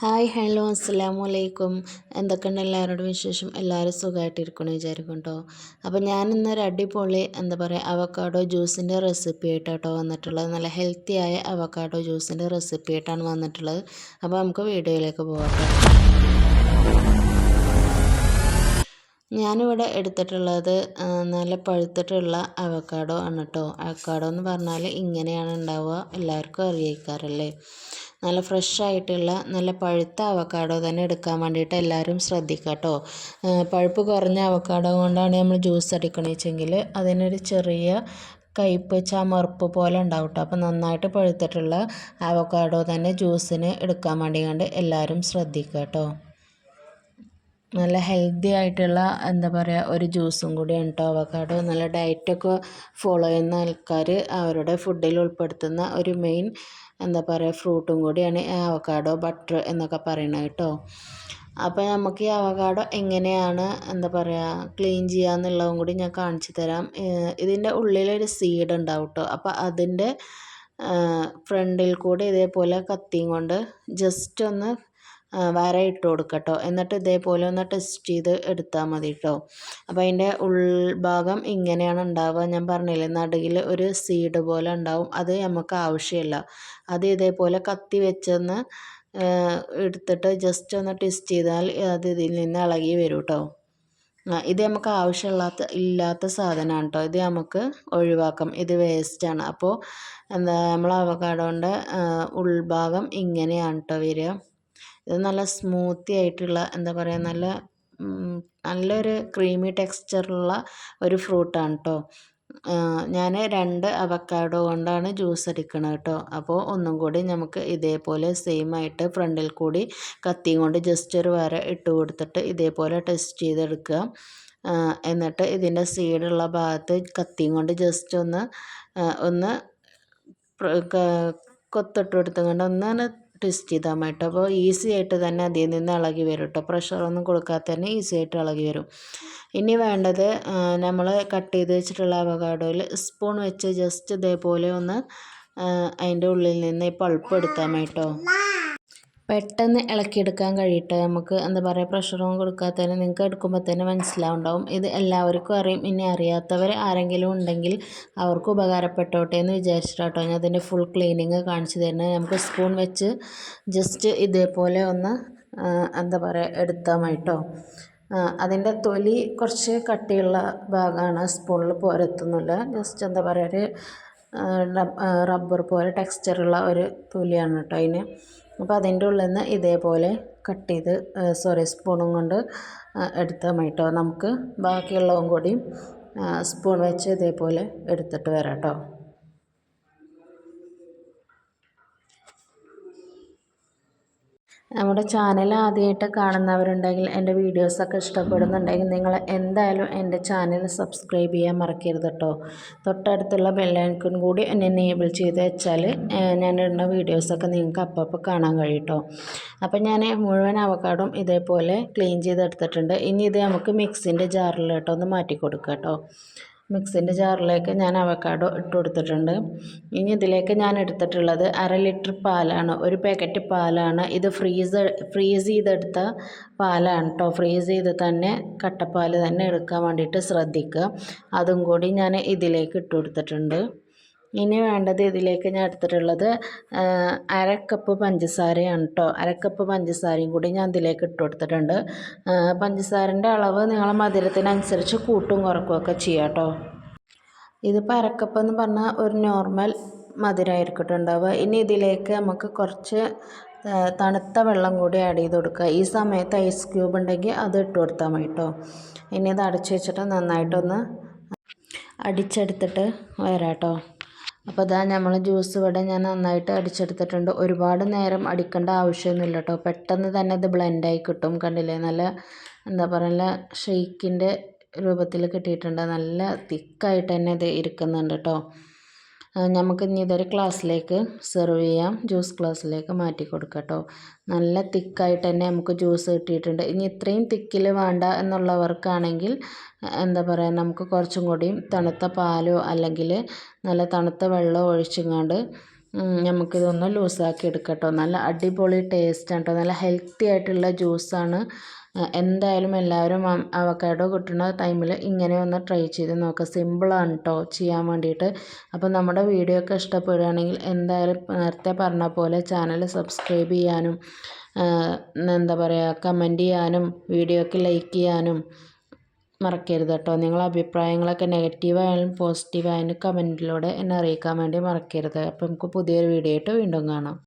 Hi hello അസ്സലാമു അലൈക്കും എന്തൊക്കെയുണ്ട് എല്ലാവരോടും വിശേഷം? എല്ലാവരും സുഖമായിട്ടിരിക്കണം വിചാരിക്കും കേട്ടോ അപ്പോൾ ഞാനിന്നൊരു അടിപൊളി എന്താ പറയുക അവക്കാഡോ ജ്യൂസിന്റെ റെസിപ്പി ആയിട്ടോ വന്നിട്ടുള്ളത്. നല്ല ഹെൽത്തിയായ അവക്കാഡോ ജ്യൂസിന്റെ റെസിപ്പി ആയിട്ടാണ് വന്നിട്ടുള്ളത്. അപ്പോൾ നമുക്ക് വീഡിയോയിലേക്ക് പോകാം ഞാനിവിടെ എടുത്തിട്ടുള്ളത് നല്ല പഴുത്തിട്ടുള്ള അവക്കാഡോ ആണ് കേട്ടോ അവക്കാഡോ എന്ന് പറഞ്ഞാൽ ഇങ്ങനെയാണ് ഉണ്ടാവുക. എല്ലാവർക്കും അറിയിക്കാറല്ലേ നല്ല ഫ്രഷ് ആയിട്ടുള്ള നല്ല പഴുത്ത അവക്കാഡോ തന്നെ എടുക്കാൻ വേണ്ടിയിട്ട് എല്ലാവരും ശ്രദ്ധിക്കുക കേട്ടോ പഴുപ്പ് കുറഞ്ഞ അവക്കാഡോ കൊണ്ടാണ് നമ്മൾ ജ്യൂസ് അടിക്കണമെന്ന് വെച്ചെങ്കിൽ അതിനൊരു ചെറിയ കയ്പ്പ് ചമർപ്പ് പോലെ ഉണ്ടാവും കേട്ടോ അപ്പോൾ നന്നായിട്ട് പഴുത്തിട്ടുള്ള അവക്കാഡോ തന്നെ ജ്യൂസിന് എടുക്കാൻ വേണ്ടി കണ്ട് എല്ലാവരും ശ്രദ്ധിക്കുക കേട്ടോ നല്ല ഹെൽത്തി ആയിട്ടുള്ള എന്താ പറയുക ഒരു ജ്യൂസും കൂടിയാണ് കേട്ടോ അവക്കാഡോ നല്ല ഡയറ്റൊക്കെ ഫോളോ ചെയ്യുന്ന ആൾക്കാർ അവരുടെ ഫുഡിൽ ഉൾപ്പെടുത്തുന്ന ഒരു മെയിൻ എന്താ പറയുക ഫ്രൂട്ടും കൂടിയാണ് അവക്കാഡോ ബട്ടർ എന്നൊക്കെ പറയുന്നത് കേട്ടോ. അപ്പോൾ നമുക്ക് ഈ അവകാഡോ എങ്ങനെയാണ് എന്താ പറയുക ക്ലീൻ ചെയ്യുക എന്നുള്ളതും കൂടി ഞാൻ കാണിച്ചു തരാം. ഇതിന്റെ ഉള്ളിലൊരു സീഡ് ഉണ്ടാവും കേട്ടോ അപ്പോൾ അതിന്റെ ഫ്രണ്ടിൽ കൂടി ഇതേപോലെ കത്തിയും കൊണ്ട് ജസ്റ്റ് ഒന്ന് വര ഇട്ട് കൊടുക്കട്ടോ. കേട്ടോ എന്നിട്ട് ഇതേപോലെ ഒന്ന് ടെസ്റ്റ് ചെയ്ത് എടുത്താൽ മതി കേട്ടോ അപ്പോൾ അതിന്റെ ഉൾഭാഗം ഇങ്ങനെയാണ് ഉണ്ടാവുക. ഞാൻ പറഞ്ഞില്ലേ നടുകിൽ ഒരു സീഡ് പോലെ ഉണ്ടാവും. അത് നമുക്ക് ആവശ്യമില്ല. അത് ഇതേപോലെ കത്തി വെച്ചൊന്ന് എടുത്തിട്ട് ജസ്റ്റ് ഒന്ന് ടെസ്റ്റ് ചെയ്താൽ അത് ഇതിൽ നിന്ന് ഇളകി വരും കേട്ടോ ഇത് നമുക്ക് ആവശ്യമില്ലാത്ത ഇല്ലാത്ത സാധനമാണ് കേട്ടോ ഇത് നമുക്ക് ഒഴിവാക്കാം. ഇത് വേസ്റ്റാണ് അപ്പോൾ എന്താ നമ്മൾ അവക്കാടോന്റെ ഉൾഭാഗം ഇങ്ങനെയാണ് കേട്ടോ വരിക. ഇത് നല്ല സ്മൂത്തി ആയിട്ടുള്ള എന്താ പറയുക നല്ല നല്ലൊരു ക്രീമി ടെക്സ്ചറുള്ള ഒരു ഫ്രൂട്ടാണ് കേട്ടോ ഞാൻ രണ്ട് അവക്കാഡോ കൊണ്ടാണ് ജ്യൂസ് അടിക്കണത് കേട്ടോ അപ്പോൾ ഒന്നും കൂടി നമുക്ക് ഇതേപോലെ സെയിം ആയിട്ട് ഫ്രണ്ടിൽ കൂടി കത്തിയും കൊണ്ട് ജസ്റ്റ് ഒരു വര ഇട്ട് കൊടുത്തിട്ട് ഇതേപോലെ ടെസ്റ്റ് ചെയ്തെടുക്കുക എന്നിട്ട് ഇതിന്റെ സീഡുള്ള ഭാഗത്ത് കത്തിയും കൊണ്ട് ജസ്റ്റ് ഒന്ന് ഒന്ന് കൊത്തിട്ട് കൊടുത്തുകൊണ്ട് ഒന്ന് ട്വിസ്റ്റ് ചെയ്താൽ മതി കേട്ടോ. അപ്പോൾ ഈസി ആയിട്ട് തന്നെ അതിൽ നിന്ന് ഇളകി വരും കേട്ടോ. പ്രഷറൊന്നും കൊടുക്കാതെ തന്നെ ഈസി ആയിട്ട് ഇളകി വരും. ഇനി വേണ്ടത് നമ്മൾ കട്ട് ചെയ്ത് വെച്ചിട്ടുള്ള അവകാഡോയിൽ സ്പൂൺ വെച്ച് ജസ്റ്റ് ഇതേപോലെ ഒന്ന് അതിന്റെ ഉള്ളിൽ നിന്ന് ഈ പൾപ്പ് എടുത്താൽ മതി കേട്ടോ. പെട്ടെന്ന് ഇളക്കിയെടുക്കാൻ കഴിയട്ടെ. നമുക്ക് എന്താ പറയുക പ്രഷറൊന്നും കൊടുക്കാത്തതിന് നിങ്ങൾക്ക് എടുക്കുമ്പോൾ തന്നെ മനസ്സിലാവുണ്ടാവും. ഇത് എല്ലാവർക്കും അറിയും. ഇനി അറിയാത്തവർ ആരെങ്കിലും ഉണ്ടെങ്കിൽ അവർക്ക് ഉപകാരപ്പെട്ടോട്ടെ എന്ന് വിചാരിച്ചിട്ടാട്ടോ ഞാൻ അതിന്റെ ഫുൾ ക്ലീനിങ് കാണിച്ചു തരുന്നത്. നമുക്ക് സ്പൂൺ വെച്ച് ജസ്റ്റ് ഇതേപോലെ ഒന്ന് എന്താ പറയുക എടുത്താൽ മതി അതിന്റെ തൊലി കുറച്ച് കട്ടിയുള്ള ഭാഗമാണ് സ്പൂണിൽ പോരത്തുന്നില്ല ജസ്റ്റ് എന്താ പറയുക ഒരു റബ്ബർ പോലെ ടെക്സ്ചറുള്ള ഒരു തൊലിയാണ് കേട്ടോ അതിന്. അപ്പോൾ അതിന്റെ ഉള്ളിൽ നിന്ന് ഇതേപോലെ കട്ട് ചെയ്ത് സോറി സ്പൂണും കൊണ്ട് എടുത്താൽ മതി കേട്ടോ നമുക്ക് ബാക്കിയുള്ളതും കൂടി സ്പൂൺ വെച്ച് ഇതേപോലെ എടുത്തിട്ട് വരാം കേട്ടോ നമ്മുടെ ചാനൽ ആദ്യമായിട്ട് കാണുന്നവരുണ്ടെങ്കിൽ എന്റെ വീഡിയോസൊക്കെ ഇഷ്ടപ്പെടുന്നുണ്ടെങ്കിൽ നിങ്ങൾ എന്തായാലും എന്റെ ചാനൽ സബ്സ്ക്രൈബ് ചെയ്യാൻ മറക്കരുത് കേട്ടോ തൊട്ടടുത്തുള്ള ബെല്ലൈക്കൺ കൂടി എന്നെ എനേബിൾ ചെയ്ത് വെച്ചാൽ ഞാൻ ഇടുന്ന വീഡിയോസൊക്കെ നിങ്ങൾക്ക് അപ്പപ്പോൾ കാണാൻ കഴിയും കേട്ടോ അപ്പോൾ ഞാൻ മുഴുവൻ അവക്കാടും ഇതേപോലെ ക്ലീൻ ചെയ്തെടുത്തിട്ടുണ്ട്. ഇനി ഇത് നമുക്ക് മിക്സിന്റെ ജാറിലോട്ട് ഒന്ന് മാറ്റി കൊടുക്കാം കേട്ടോ മിക്സിന്റെ ജാറിലേക്ക് ഞാൻ അവക്കാഡോ ഇട്ട് കൊടുത്തിട്ടുണ്ട്. ഇനി ഇതിലേക്ക് ഞാൻ എടുത്തിട്ടുള്ളത് അര ലിറ്റർ പാലാണ്. ഒരു പാക്കറ്റ് പാലാണ്. ഇത് ഫ്രീസ് ഫ്രീസ് ചെയ്തെടുത്ത പാലാണ് കേട്ടോ ഫ്രീസ് ചെയ്ത് തന്നെ കട്ടപ്പാൽ തന്നെ എടുക്കാൻ വേണ്ടിയിട്ട് ശ്രദ്ധിക്കുക. അതും കൂടി ഞാൻ ഇതിലേക്ക് ഇട്ട് കൊടുത്തിട്ടുണ്ട്. ഇനി വേണ്ടത് ഇതിലേക്ക് ഞാൻ എടുത്തിട്ടുള്ളത് അര കപ്പ് പഞ്ചസാരയാണ് കേട്ടോ അര കപ്പ് പഞ്ചസാരയും കൂടി ഞാൻ ഇതിലേക്ക് ഇട്ട് കൊടുത്തിട്ടുണ്ട്. പഞ്ചസാരന്റെ അളവ് നിങ്ങളെ മധുരത്തിനനുസരിച്ച് കൂട്ടും കുറക്കുകയൊക്കെ ചെയ്യാം കേട്ടോ ഇതിപ്പോൾ അരക്കപ്പ് എന്ന് പറഞ്ഞാൽ ഒരു നോർമൽ മധുരമായിരിക്കട്ടെ ഉണ്ടാവുക ഇനി ഇതിലേക്ക് നമുക്ക് കുറച്ച് തണുത്ത വെള്ളം കൂടി ആഡ് ചെയ്ത് കൊടുക്കുക. ഈ സമയത്ത് ഐസ് ക്യൂബ് ഉണ്ടെങ്കിൽ അത് ഇട്ട് കൊടുത്താൽ മതി കേട്ടോ ഇനി ഇത് അടച്ചു വെച്ചിട്ട് നന്നായിട്ടൊന്ന് അടിച്ചെടുത്തിട്ട് വരാം കേട്ടോ അപ്പോൾ ഇതാ നമ്മൾ ജ്യൂസ് ഇവിടെ ഞാൻ നന്നായിട്ട് അടിച്ചെടുത്തിട്ടുണ്ട്. ഒരുപാട് നേരം അടിക്കേണ്ട ആവശ്യമൊന്നുമില്ല കേട്ടോ പെട്ടെന്ന് തന്നെ ഇത് ബ്ലെൻഡായി കിട്ടും കണ്ടില്ലേ? നല്ല എന്താ പറയുക ഷെയ്ക്കിന്റെ രൂപത്തിൽ കിട്ടിയിട്ടുണ്ട്. നല്ല തിക്കായിട്ട് തന്നെ ഇത് ഇരിക്കുന്നുണ്ട് കേട്ടോ നമുക്ക് ഇനി ഇതൊരു ക്ലാസ്സിലേക്ക് സെർവ് ചെയ്യാം. ജ്യൂസ് ഗ്ലാസ്സിലേക്ക് മാറ്റി കൊടുക്കാം കേട്ടോ. നല്ല തിക്കായിട്ട് തന്നെ നമുക്ക് ജ്യൂസ് കിട്ടിയിട്ടുണ്ട്. ഇനി ഇത്രയും തിക്കിൽ വേണ്ട എന്നുള്ളവർക്കാണെങ്കിൽ എന്താ പറയുക നമുക്ക് കുറച്ചും കൂടി തണുത്ത പാലോ അല്ലെങ്കിൽ നല്ല തണുത്ത വെള്ളമോ ഒഴിച്ചങ്ങാണ്ട് നമുക്കിതൊന്ന് ലൂസാക്കി എടുക്കാം കേട്ടോ. നല്ല അടിപൊളി ടേസ്റ്റ് ആണ് കേട്ടോ. നല്ല ഹെൽത്തി ആയിട്ടുള്ള ജ്യൂസാണ് എന്തായാലും എല്ലാവരും അവക്കാഡോ കിട്ടുന്ന ടൈമിൽ ഇങ്ങനെ ഒന്ന് ട്രൈ ചെയ്ത് നോക്കുക സിമ്പിളാണ് കേട്ടോ ചെയ്യാൻ വേണ്ടിയിട്ട്. അപ്പോൾ നമ്മുടെ വീഡിയോ ഒക്കെ ഇഷ്ടപ്പെടുകയാണെങ്കിൽ എന്തായാലും നേരത്തെ പറഞ്ഞ പോലെ ചാനൽ സബ്സ്ക്രൈബ് ചെയ്യാനും എന്താ പറയുക കമന്റ് ചെയ്യാനും വീഡിയോക്ക് ലൈക്ക് ചെയ്യാനും മറക്കരുത് കേട്ടോ നിങ്ങളെ അഭിപ്രായങ്ങളൊക്കെ നെഗറ്റീവായാലും പോസിറ്റീവായാലും കമന്റിലൂടെ എന്നെ അറിയിക്കാൻ വേണ്ടി മറക്കരുത്. അപ്പോൾ നമുക്ക് പുതിയൊരു വീഡിയോ ആയിട്ട് വീണ്ടും കാണാം.